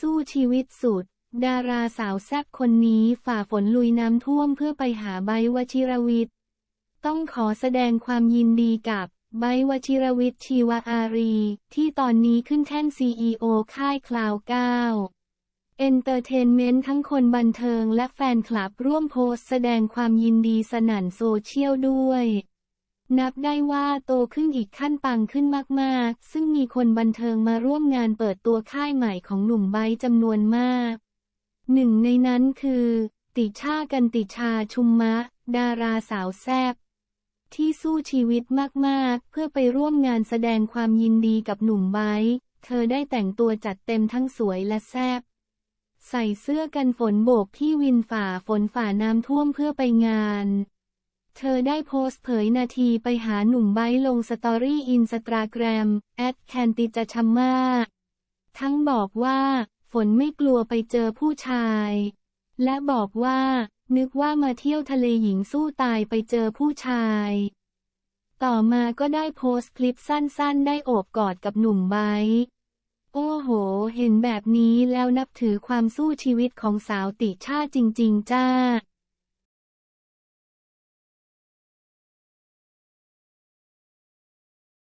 สู้ชีวิตสุด ดาราสาวแซ่บคนนี้ฝ่าฝนลุยน้ำท่วมเพื่อไปหาไบวชิรวิทย์ ต้องขอแสดงความยินดีกับไบวชิรวิทย์ชีวอารี ที่ตอนนี้ขึ้นแท่น CEO ค่ายคลาวก้าเอนเตอร์เทนเมนต์ทั้งคนบันเทิงและแฟนคลับร่วมโพสแสดงความยินดีสนั่นโซเชียลด้วย นับได้ว่าโตขึ้นอีกขั้นปังขึ้นมาก ๆ ซึ่งมีคนบันเทิงมาร่วมงานเปิดตัวค่ายใหม่ของหนุ่มไบจำนวนมาก หนึ่งในนั้นคือ ติชากันติชาชุมมะ ดาราสาวแซบที่สู้ชีวิตมาก ๆ เพื่อไปร่วมงานแสดงความยินดีกับหนุ่มไบเธอได้แต่งตัวจัดเต็มทั้งสวยและแซบใส่เสื้อกันฝนโบกที่วินฝ่าฝนฝ่าน้ำท่วมเพื่อไปงาน เธอได้โพสต์เผยนาทีไปหาหนุ่มไบลงสตอรี่อินสตาแกรมแอดแคนติจชัมมาทั้งบอกว่า ฝนไม่กลัวไปเจอผู้ชาย และบอกว่า นึกว่ามาเที่ยวทะเลหญิงสู้ตายไปเจอผู้ชาย ต่อมาก็ได้โพสต์คลิปสั้นๆ ได้โอบกอดกับหนุ่มไบโอ้โห เห็นแบบนี้แล้วนับถือความสู้ชีวิตของสาวติชาจริง ๆ จ้า